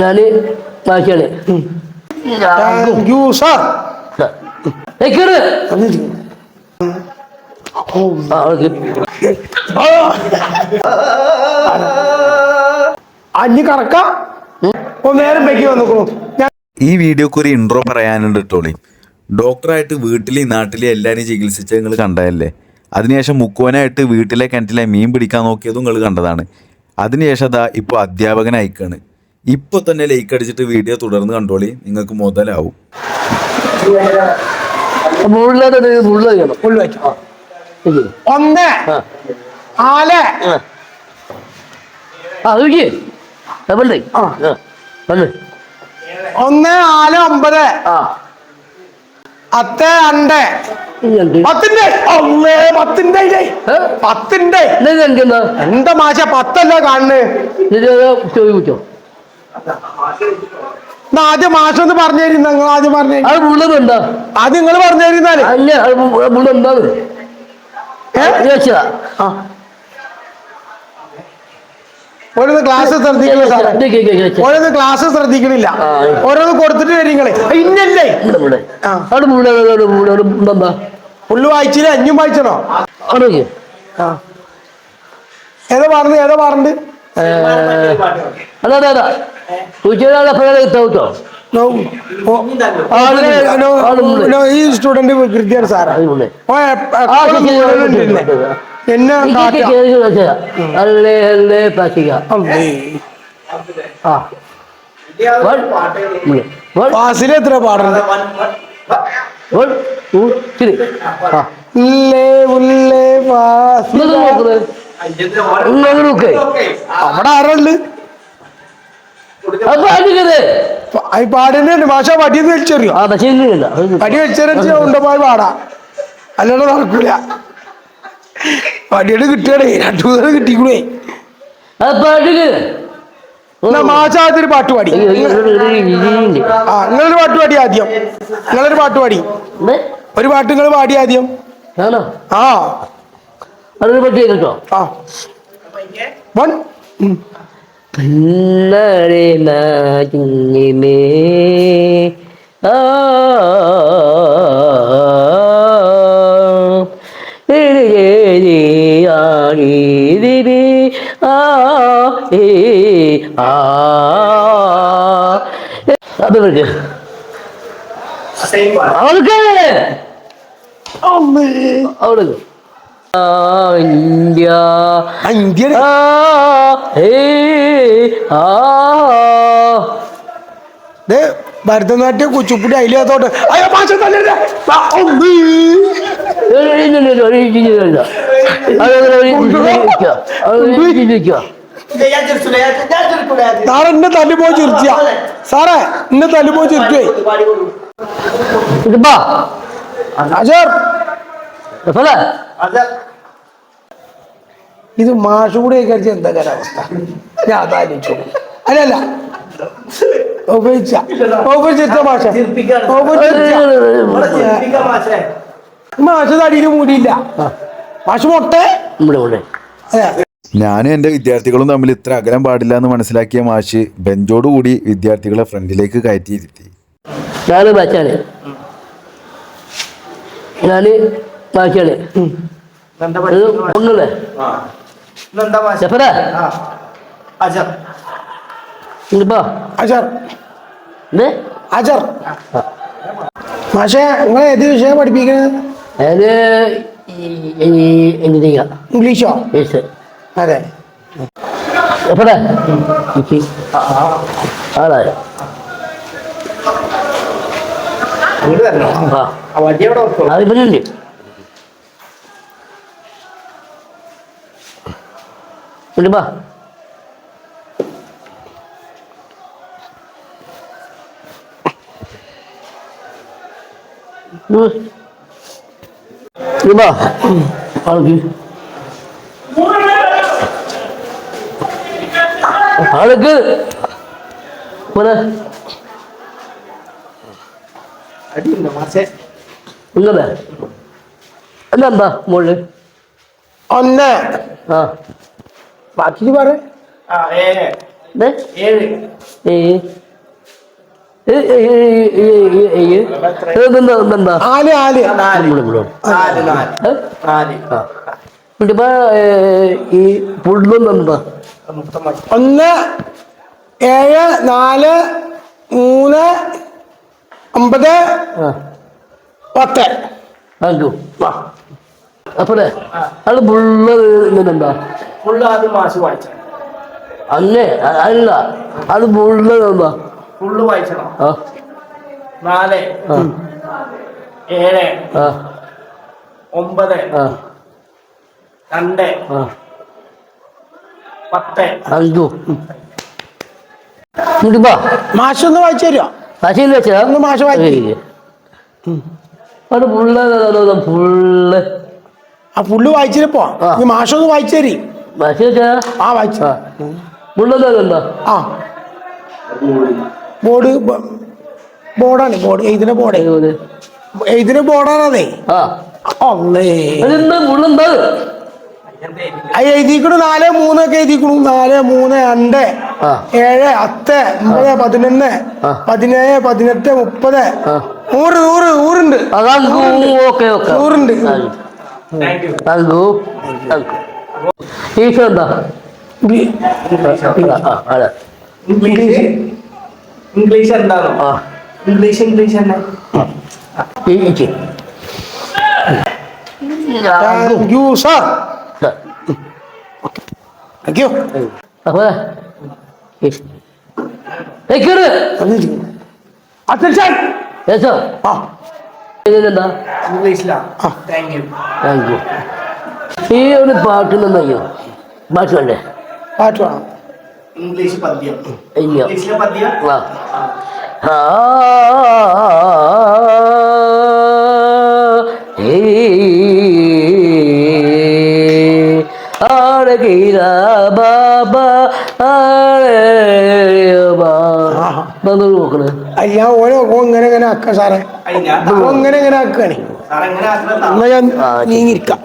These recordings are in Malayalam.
ഞാൻ ബാക്കിയാണ്. Thank you sir. കേറ്. ആ ഓക്കെ അഞ്ഞ് കറക്ക. ഒന്ന് നേരം വെക്കി ഈ വീഡിയോ ഒരു ഇൻട്രോ പറയാനുണ്ട് ടോളി ഡോക്ടറായിട്ട് വീട്ടിലെ നാട്ടിലെ എല്ലാവരും ചികിത്സിച്ച നിങ്ങൾ കണ്ടതല്ലേ? അതിനുശേഷം മുക്കുവനായിട്ട് വീട്ടിലെ കിണറ്റിലെ മീൻ പിടിക്കാൻ നോക്കിയതും നിങ്ങൾ കണ്ടതാണ്. അതിനുശേഷം അതാ ഇപ്പോൾ അധ്യാപകനായിക്കാണ്. ഇപ്പോൾ തന്നെ ലൈക്ക് അടിച്ചിട്ട് വീഡിയോ തുടർന്ന് കണ്ടോളി. നിങ്ങൾക്ക് മുതലാവും. ഒന്ന്. നാല്. ഒന്ന് ഒമ്പത്. ആ. പത്ത് രണ്ട്. പത്തിന്റെ ഒന്നേ പത്തിന്റെ? പത്തിന്റെ എന്താ മാഷ പത്തല്ലേ കാണുന്നത്? ഇത് ചോദിച്ചോ? ആദ്യം മാഷ ഒന്ന് പറഞ്ഞു തരുന്ന നിങ്ങൾ ആദ്യം പറഞ്ഞു അത് എന്താ? അത് നിങ്ങൾ പറഞ്ഞു തരുന്നാൽ അല്ല അത് മുള്ള എന്താണ് ചോദിച്ചതാ. ഓരോന്ന് ക്ലാസ് സാറേ. ഓരോന്ന് ക്ലാസ് ശ്രദ്ധിക്കണില്ല. ഓരോന്ന് കൊടുത്തിട്ട് വരും ഇന്നല്ലേ പുള്ളു വായിച്ചില്ല? അഞ്ഞും വായിച്ചണോ? ഏതാ പറഞ്ഞത് ഏതാ പറഞ്ഞത് അതെ അതെ അതാ. No, മുള്ളേ. no, ഈ സ്റ്റുഡന്റ് സാറാ. എന്നെ. അല്ലേ. ആ. എത്ര പാടുണ്ട്? ഉള്ളേ ഉള്ളേ അവിടെ ആരുണ്ട്? പാടുന്നുണ്ട് ഭാഷ പടിയെന്ന് വലിച്ചെറിയോ? ആ പക്ഷേ ഇല്ല പടി വലിച്ചെറിച്ച് ഉണ്ടപ്പോയി പാടാ. അല്ലാണ്ട് നടക്കൂല. പടിയുടെ കിട്ടുകയാണേ രണ്ടു മൂന്ന് കിട്ടിക്കൂടേ. എന്നാ മാസാദ്യം പാട്ട് പാടി ആ നിങ്ങളൊരു പാട്ട് പാടി ആദ്യം. നിങ്ങളൊരു പാട്ട് പാടി ഒരു പാട്ട് നിങ്ങൾ പാടി ആദ്യം. ആ. അതൊരു കേട്ടോ ആ. വൺ. പിന്നരെ നാജിമേ ആ അത് അവൾക്ക് അവൾക്ക് ആ ഇന്ത്യ. ഇന്ത്യ ഏ ആ. ഭരതനാട്യം കുച്ചിപ്പുടി അതിലേത്തോട്ട് അയ്യോ ഒന്ന്. സാറേ എന്നെ തല്ലുപോ ചിരിച്ച. സാറേ എന്നെ അജർ. ചിരിച്ചേ അജർ ഇത് മാഷ് കൂടെ കഴിച്ച എന്താ കാലാവസ്ഥ അവസ്ഥ ഞാൻ അതാലോചിച്ചു. അല്ലല്ല. ഉപയോഗിച്ച. ഉപയോഗിച്ച മാഷ. ഉപയോഗിച്ച മാഷ. തടിയിൽ മൂടിയില്ല. മാഷ് മൊട്ടെ. അതെ. ഞാനും എന്റെ വിദ്യാർത്ഥികളും തമ്മിൽ ഇത്ര അകലം പാടില്ല എന്ന് മനസ്സിലാക്കിയ മാഷ് ബെഞ്ചോട് കൂടി വിദ്യാർത്ഥികളെ ഫ്രണ്ടിലേക്ക് കയറ്റിയിരുത്തി. ഞാൻ ബാച്ചാണ് ഞാൻ ബാച്ചാണ് ഇത് ഇപ്പോ അജർ. അജർ. മാഷെ നിങ്ങൾ ഏത് വിഷയം പഠിപ്പിക്കുന്നത്? അത് എഞ്ചിനീയർ ഇംഗ്ലീഷോ? യെസ് അതെ. എപ്പോഴാ ആളായോ ആ അത് ഇവനുണ്ട് ഇടിപ്പാ ഇടിപ്പാ ആൾക്ക് ആൾക്ക് പോലെ ഇങ്ങനെ എന്താ മോൾ ഒന്ന് ആ ബാക്കി പറ. ഈ എന്താ? ഒന്ന് ഏഴ് നാല് മൂന്ന് ഒമ്പത് ആ. പത്ത്. അപ്പഴേ അത് പുള്ള എന്താ ഫുള്ള് ആദ്യം മാഷ് വായിച്ചണം അങ്ങേ അല്ല. അത് പുള്ള എന്താ ഫുള്ള് വായിച്ചണം. നാല്. ഏഴ്. ഒമ്പത്. രണ്ട്. പത്ത്. അഞ്ചു. എന്നിട്ടിപ്പോ മാഷൊന്ന് വായിച്ചു തരുമോ അശീൽ വെച്ചാ ഒന്ന് മാഷ് വായിച്ചു അത് പുള്ള ഫുള്ള്. ആ ഫുള്ള് വായിച്ചിരിപ്പോ പോ മാഷൊന്ന് വായിച്ചു തരി. ആ വായിച്ചു. ആ. ബോർഡ് ബോർഡാണ് ബോർഡ് എഴുതിന ബോർഡ്. എഴുതിന പുള്ളെന്താ ആ. എഴുതിക്കണു നാല് മൂന്നൊക്കെ എഴുതിക്കണു. നാല് മൂന്ന് രണ്ട്. ഏഴ് പത്ത് ഒമ്പത് പതിനൊന്ന്. പതിനേഴ് പതിനെട്ട് മുപ്പത്. നൂറ് നൂറ് നൂറുണ്ട്. നൂറുണ്ട്. Thank you thank thank you Isho എന്താ? ഇംഗ്ലീഷ് ഇംഗ്ലീഷ് എന്താണോ? ആ. ഇംഗ്ലീഷ് ഇംഗ്ലീഷ് തന്നെ. Thank you. You sir. Thank you അപ്പൊ. അച്ഛൻ ഇതെന്താ ഇംഗ്ലീഷിലാ. താങ്ക് യു താങ്ക് യു ഈ ഒരു പാട്ടിനൊന്നയ്യോ പാട്ട് വേണ്ടേ? പാട്ട് വേണം. ഇംഗ്ലീഷ് പദ്യം. അയ്യോ. പദ്യം? ആ. ആ ആടകീര ബാബ. നോക്കണേ ഞാൻ ഓരോ ഇങ്ങനെ ഇങ്ങനെ ആക്കാം സാറേ. ഇങ്ങനെ ഇങ്ങനെ ആക്കുകയാണേ. നീങ്ങിരിക്കാം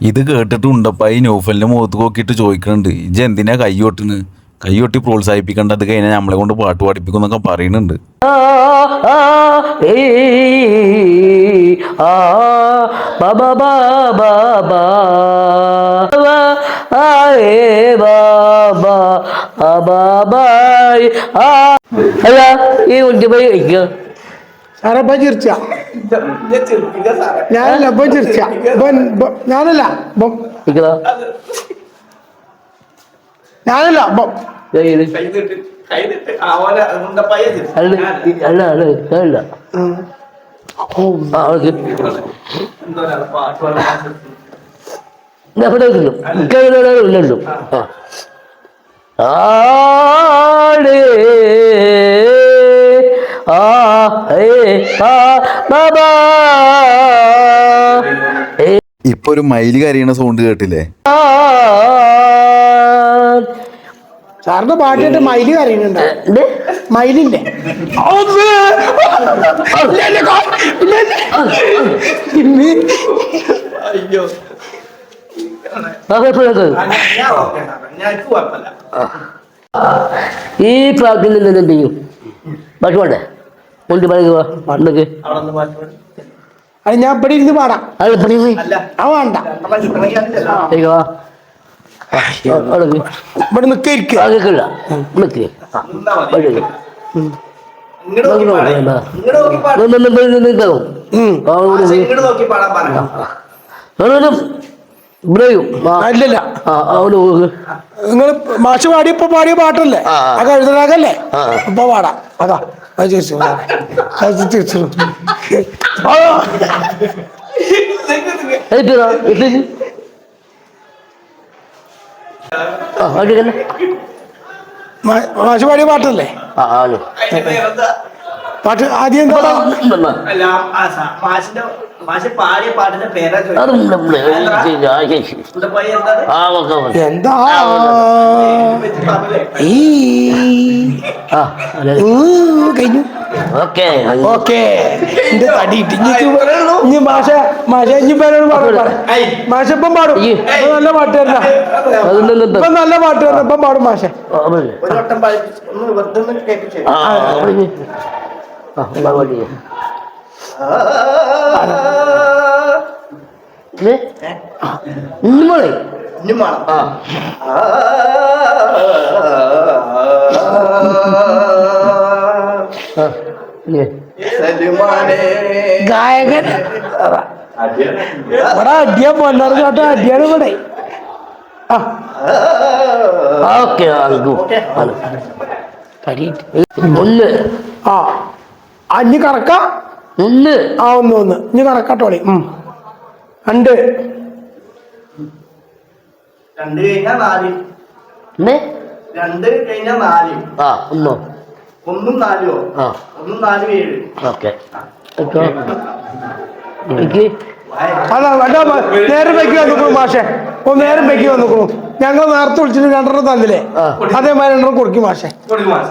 ഇത് കേട്ടിട്ട് ഉണ്ടപ്പായി നോഫലിന്റെ മുഖത്ത് നോക്കിയിട്ട് ചോദിക്കുന്നുണ്ട് ഇജ് എന്തിനാ കൈയൊട്ടിന് കൈയൊട്ടി പ്രോത്സാഹിപ്പിക്കേണ്ട അത് കഴിഞ്ഞാൽ നമ്മളെ കൊണ്ട് പാട്ട് പാടിപ്പിക്കും എന്നൊക്കെ പറയുന്നുണ്ട് അല്ല ഈ കുട്ടി പോയി കഴിക്കുക സാറേ ചിരിച്ച. ഞാനല്ല ഇപ്പൊ ചിരിച്ച. ഞാനല്ല ഞാനല്ല അല്ല അല്ല ഞാനില്ല. ആടേ ആ ഏ ആ ബാബാ. ഇപ്പൊ ഒരു മയിൽ കരയണ സൗണ്ട് കേട്ടില്ലേ? സാറിന്റെ പാട്ടിട്ട് മയിൽ കരയുന്നുണ്ട്? മയിലിന്റെ അയ്യോ. ഈ പ്രാർത്ഥന എന്ത് ചെയ്യും? ഭക്ഷണം വേണ്ടേ അത് ഞാൻ ഇവിടെ ഇരുന്ന് പാടാം. അത് പറയുക അല്ല ആ. വേണ്ട കേൾക്കില്ല നിങ്ങൾ മാഷ് പാടിയപ്പോ പാടിയ പാട്ടല്ലേ? ആ, ആ. ഇപ്പൊ പാടാം. അതാ. അത് ചോദിച്ചു. അത് മാ- മാഷ് പാടിയ പാട്ടല്ലേ? പാട്ട് ആദ്യം എന്താ? എന്താ കഴിഞ്ഞു ഓക്കെ എന്റെ തടി ഇനി മാഷ മാഷ ഇനി പേരോട് പാടും മാഷ ഇപ്പം പാടും നല്ല പാട്ട് അതൊന്നും ഇപ്പം നല്ല പാട്ടുകാരനാ ഇപ്പം പാടും മാഷ ആ ഇന്നുമോളെ ആ ഗായകൻ. ഇവിടെ അടിയാ കേട്ടോ അടിയാണ് ഇവിടെ. ആ. ഓക്കെ ഒന്ന് ആ. അഞ്ഞ് കറക്ക. ഒന്ന്. ആ ഒന്ന്. ഒന്ന് ഇനി കറക്കാട്ടോളി ഉം. രണ്ട്. രണ്ട് കഴിഞ്ഞാ നാല്. ഒന്ന്. രണ്ട് കഴിഞ്ഞാ നാല്. ആ ഒന്നോ. ഒന്നും നാലോ ആ. ഒന്നും നാലും ഏഴ്. ഓക്കെ. എനിക്ക് അതാ മ- നേരെ വന്നിക്കണു മാഷെ ഓ നേരെ വെക്കി വന്നിക്കണു ഞങ്ങൾ നേരത്തെ വിളിച്ചിട്ട് രണ്ടെണ്ണം തന്നില്ലേ. അതേമാതിരി രണ്ടെണ്ണം കൊടുക്കി മാഷെ കൊടുക്ക് മാഷ്.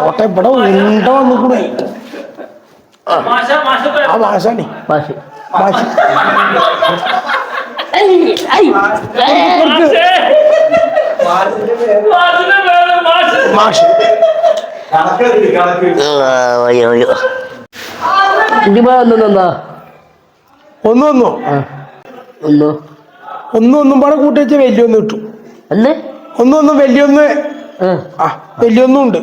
ഓട്ടെ ഇവിടെ ഉണ്ട വന്നിക്കണേ ആ മാഷാണി മാഷ് മാഷ കൊടുക്ക്. മാഷ് ഒന്ന് ഒന്നോ ആ. ഒന്നോ. ഒന്നും ഒന്നും പാടെ കൂട്ടി വെച്ച വലിയൊന്ന് കിട്ടും അല്ലേ? ഒന്നും ഒന്നും വലിയൊന്ന് ആ. വലിയൊന്നും ഉണ്ട്.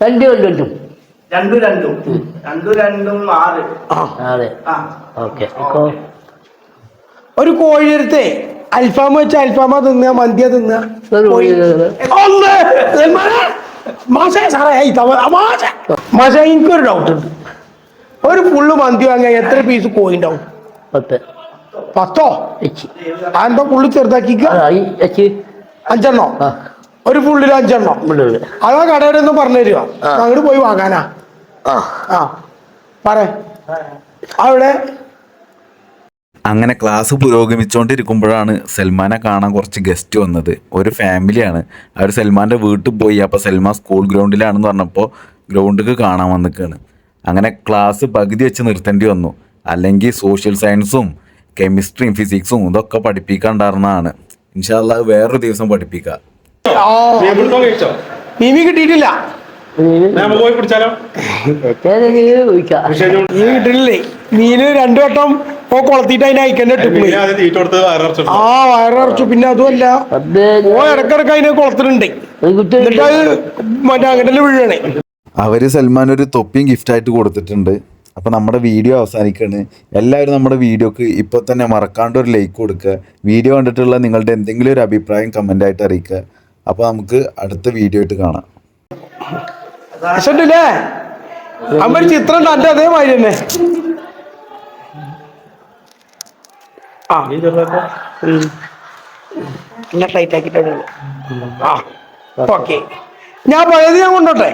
രണ്ടു രണ്ട് രണ്ടു. രണ്ടും രണ്ടു. രണ്ടും ആറ്. ആ. അതെ ആ ഓക്കെ. ഒരു കോഴിയെടുത്തേ. അൽഫാം വെച്ച അൽഫാമ തിന്നുക മന്തിയ സൽമാനെ, മാഷേ സാറേ തവ- ആ, മാഷേ. മാഷേ എനിക്കൊരു ഡൗട്ട് ഉണ്ട്. ഒരു ഫുള്ള് മന്തി വാങ്ങിയ എത്ര പീസ് കോഴി ഉണ്ടാവും? പത്ത്. പത്തോ? അതെന്താ ഫുള്ള് ചെറുതാക്കിക്ക അഞ്ചെണ്ണോ? ഒരു ഫുള്ളിൽ അഞ്ചെണ്ണോ? അതാ കടയുടെ ഒന്ന് പറഞ്ഞു തരുക. അങ്ങോട്ട് പോയി വാങ്ങാനാ. ആ. പറ. അവിടെ അങ്ങനെ ക്ലാസ് പുരോഗമിച്ചുകൊണ്ടിരിക്കുമ്പോഴാണ് സൽമാനെ കാണാൻ കുറച്ച് ഗസ്റ്റ് വന്നത്. ഒരു ഫാമിലിയാണ് അവർ സൽമാന്റെ വീട്ടിൽ പോയി. അപ്പോൾ സൽമാൻ സ്കൂൾ ഗ്രൗണ്ടിലാണെന്ന് പറഞ്ഞപ്പോൾ ഗ്രൗണ്ടിലേക്ക് കാണാൻ വന്നിക്കാണ്. അങ്ങനെ ക്ലാസ് പകുതി വെച്ച് നിർത്തേണ്ടി വന്നു. അല്ലെങ്കിൽ സോഷ്യൽ സയൻസും കെമിസ്ട്രിയും ഫിസിക്സും ഇതൊക്കെ പഠിപ്പിക്കാണ്ടായിരുന്നതാണ് ഇൻഷാല്ല വേറൊരു ദിവസം പഠിപ്പിക്കാം. മീമി കിട്ടിയിട്ടില്ല. നമുക്ക് പോയി പിടിച്ചാലോ? നീ മീൻ കിട്ടിയിട്ടില്ലേ? മീന് രണ്ടു വട്ടം ഓ കൊളത്തിട്ട് അതിനെ അയക്കന്നെ ആ വയറിറച്ചു പിന്നെ അതുമല്ല ഓ ഇടക്കിടക്ക് അതിനെ കൊളത്തിട്ടുണ്ട് എന്നിട്ട് അത് മറ്റേ അങ്ങനെ വീഴണേ. അവർ സൽമാൻ ഒരു തൊപ്പിയും ഗിഫ്റ്റായിട്ട് കൊടുത്തിട്ടുണ്ട്. അപ്പോൾ നമ്മുടെ വീഡിയോ അവസാനിക്കുകയാണ് എല്ലാവരും നമ്മുടെ വീഡിയോക്ക് ഇപ്പോൾ തന്നെ മറക്കാണ്ട് ഒരു ലൈക്ക് കൊടുക്കുക. വീഡിയോ കണ്ടിട്ടുള്ള നിങ്ങളുടെ എന്തെങ്കിലും ഒരു അഭിപ്രായം കമന്റ് ആയിട്ട് അറിയിക്കുക. അപ്പോൾ നമുക്ക് അടുത്ത വീഡിയോ ആയിട്ട് കാണാം. ചിത്രം അതേമാതിരി തന്നെ. ആ പിന്നെ ഫ്ലൈറ്റ് ആക്കിട്ടുണ്ട് ആ ഓക്കെ ഞാൻ പഴയത് ഞാൻ കൊണ്ടോട്ടെ?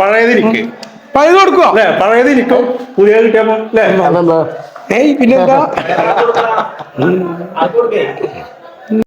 പഴയതിരിക്ക്. പഴയത് കൊടുക്കുവോ? അല്ലേ പഴയതിരിക്കും. പുതിയ കിട്ടിയപ്പോ അല്ലേ? ഏയ് പിന്നെന്താ?